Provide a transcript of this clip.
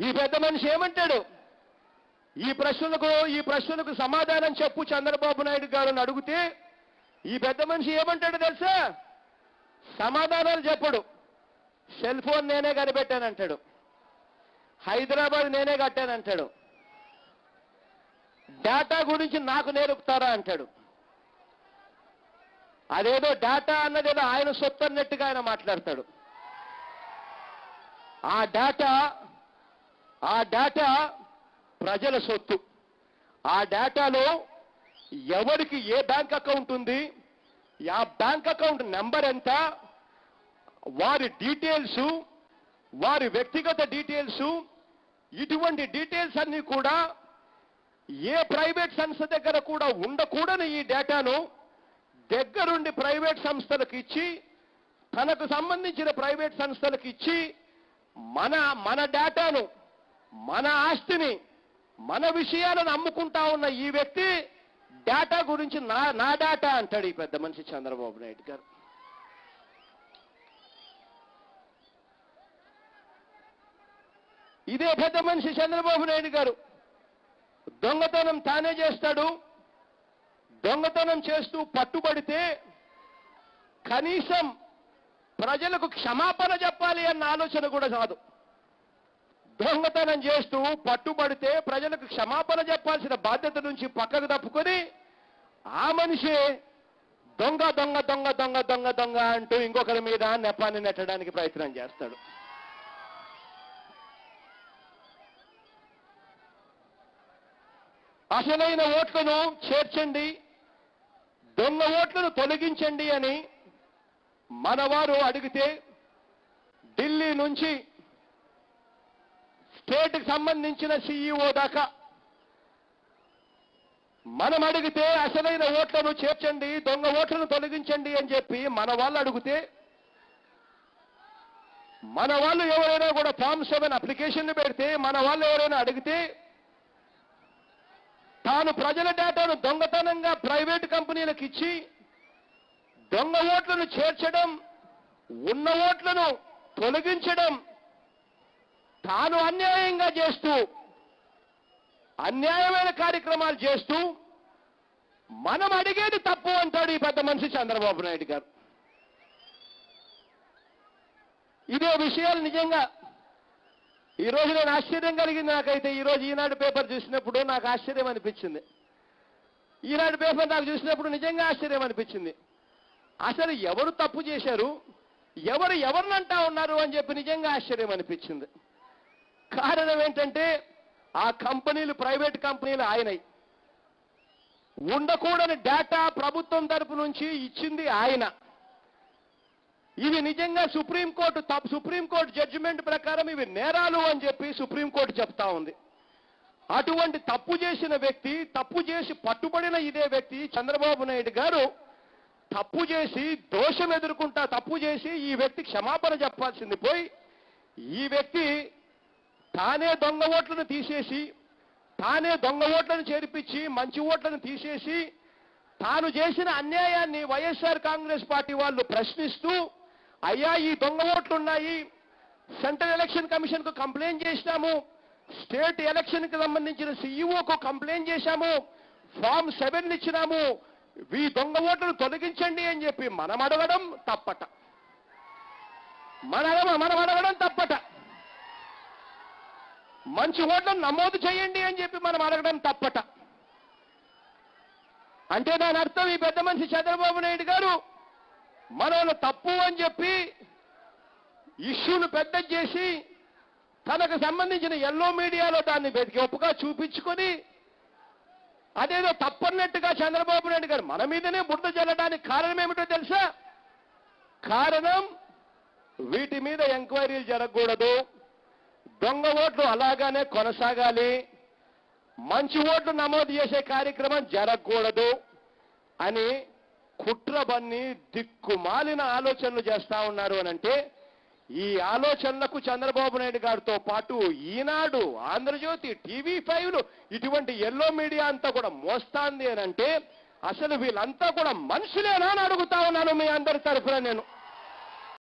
ఈ పెద్ద మనిషి ఏమంటాడు? ఈ ప్రశ్నలకు ఈ ప్రశ్నలకు సమాధానం చెప్పు చంద్రబాబు నాయుడు గారిని అడిగితే ఈ పెద్ద మనిషి ఏమంటాడు తెలుసా? సమాధానాలు చెప్పడు. సెల్ ఫోన్ నేనే కనిపెట్టానంటాడు. హైదరాబాద్ నేనే కట్టానంటాడు. డేటా గురించి నాకు నేర్పుతారా అంటాడు. అదేదో డేటా అన్నదేదో ఆయన సొత్తు అన్నట్టుగా ఆయన మాట్లాడతాడు. ఆ డేటా ఆ డేటా ప్రజల సొత్తు. ఆ డేటాలో ఎవరికి ఏ బ్యాంక్ అకౌంట్ ఉంది ఆ బ్యాంక్ అకౌంట్ నెంబర్ ఎంత వారి డీటెయిల్స్ వారి వ్యక్తిగత డీటెయిల్స్ ఇటువంటి డీటెయిల్స్ అన్ని కూడా ఏ ప్రైవేట్ సంస్థ దగ్గర కూడా ఉండకూడని ఈ డేటాను దగ్గరుండి ప్రైవేట్ సంస్థలకు ఇచ్చి తనకు సంబంధించిన ప్రైవేట్ సంస్థలకు ఇచ్చి మన మన డేటాను మన ఆస్తిని మన విషయాలను అమ్ముకుంటా ఉన్న ఈ వ్యక్తి డేటా గురించి నా నా డేటా అంటాడు ఈ పెద్ద మనిషి చంద్రబాబు నాయుడు గారు. ఇదే పెద్ద మనిషి చంద్రబాబు నాయుడు గారు. దొంగతనం తానే చేస్తాడు. దొంగతనం చేస్తూ పట్టుబడితే కనీసం ప్రజలకు క్షమాపణ చెప్పాలి అన్న ఆలోచన కూడా కాదు దొంగతనం చేస్తూ పట్టుబడితే ప్రజలకు క్షమాపణ చెప్పాల్సిన బాధ్యత నుంచి పక్కకు తప్పుకొని ఆ మనిషి దొంగ దొంగ దొంగ దొంగ దొంగ దొంగ అంటూ ఇంకొకరి మీద నెపాన్ని నెట్టడానికి ప్రయత్నం చేస్తాడు. అసలైన ఓట్లను చేర్చండి దొంగ ఓట్లను తొలగించండి అని మనవారు అడిగితే ఢిల్లీ నుంచి స్టేట్కి సంబంధించిన సీఈఓ దాకా. మనం అడిగితే అసలైన ఓట్లను చేర్చండి దొంగ ఓట్లను తొలగించండి అని చెప్పి మన వాళ్ళు అడిగితే మన వాళ్ళు ఎవరైనా కూడా ఫామ్ సెవెన్ అప్లికేషన్లు పెడితే మన వాళ్ళు ఎవరైనా అడిగితే తాను ప్రజల డేటాను దొంగతనంగా ప్రైవేట్ కంపెనీలకు ఇచ్చి దొంగ ఓట్లను చేర్చడం ఉన్న ఓట్లను తొలగించడం తాను అన్యాయంగా చేస్తూ అన్యాయమైన కార్యక్రమాలు చేస్తూ మనం అడిగేది తప్పు అంటాడు ఈ పెద్ద మనిషి చంద్రబాబు నాయుడు గారు. ఇదే విషయాలు నిజంగా. ఈ రోజు నేను ఆశ్చర్యం కలిగింది నాకైతే. ఈ రోజు ఈనాడు పేపర్ చూసినప్పుడు నాకు ఆశ్చర్యం అనిపించింది. ఈనాడు పేపర్ నాకు చూసినప్పుడు నిజంగా ఆశ్చర్యం అనిపించింది. అసలు ఎవరు తప్పు చేశారు? ఎవరు ఎవరినంటా ఉన్నారు అని చెప్పి నిజంగా ఆశ్చర్యం అనిపించింది. కారణం ఏంటంటే ఆ కంపెనీలు ప్రైవేట్ కంపెనీలు ఆయనై ఉండకూడని డేటా ప్రభుత్వం తరపు నుంచి ఇచ్చింది ఆయన. ఇవి నిజంగా సుప్రీంకోర్టు తప్పు సుప్రీంకోర్టు జడ్జిమెంట్ ప్రకారం ఇవి నేరాలు అని చెప్పి సుప్రీంకోర్టు చెప్తా ఉంది. అటువంటి తప్పు చేసిన వ్యక్తి తప్పు చేసి పట్టుబడిన ఇదే వ్యక్తి చంద్రబాబు నాయుడు గారు తప్పు చేసి దోషం ఎదుర్కొంటా తప్పు చేసి ఈ వ్యక్తి క్షమాపణ చెప్పాల్సింది పోయి ఈ వ్యక్తి తానే దొంగ ఓట్లను తీసేసి తానే దొంగ ఓట్లను చేర్పించి మంచి ఓట్లను తీసేసి తాను చేసిన అన్యాయాన్ని వైఎస్ఆర్ కాంగ్రెస్ పార్టీ వాళ్ళు ప్రశ్నిస్తూ అయ్యా ఈ దొంగ ఓట్లున్నాయి సెంట్రల్ ఎలక్షన్ కమిషన్కు కంప్లైంట్ చేసినాము స్టేట్ ఎలక్షన్కి సంబంధించిన సీఈఓకు కంప్లైంట్ చేశాము ఫామ్ సెవెన్ ఇచ్చినాము ఈ దొంగ ఓట్లను తొలగించండి అని చెప్పి మనం అడగడం తప్పట. మన మనం అడగడం తప్పట. మంచి ఓట్లను నమోదు చేయండి అని చెప్పి మనం అడగడం తప్పట. అంటే దాని అర్థం ఈ పెద్ద మనిషి చంద్రబాబు నాయుడు గారు మనల్ని తప్పు అని చెప్పి ఇష్యూను పెద్ద చేసి తనకు సంబంధించిన ఎల్లో మీడియాలో దాన్ని వెతికి ఒప్పుగా చూపించుకొని అదేదో తప్పన్నట్టుగా చంద్రబాబు నాయుడు గారు మన మీదనే బురద జల్లడానికి కారణం ఏమిటో తెలుసా? కారణం వీటి మీద ఎంక్వైరీలు జరగకూడదు. దొంగ ఓట్లు అలాగానే కొనసాగాలి. మంచి ఓట్లు నమోదు చేసే కార్యక్రమం జరగకూడదు అని కుట్రబన్ని దిక్కుమాలిన ఆలోచనలు చేస్తా ఉన్నారు అని అంటే ఈ ఆలోచనలకు చంద్రబాబు నాయుడు గారితో పాటు ఈనాడు ఆంధ్రజ్యోతి టీవీ ఫైవ్లు ఇటువంటి ఎల్లో మీడియా అంతా కూడా మోస్తాంది అని అంటే అసలు వీళ్ళంతా కూడా మనుషులేనా అని అడుగుతా ఉన్నాను మీ అందరి తరఫున నేను.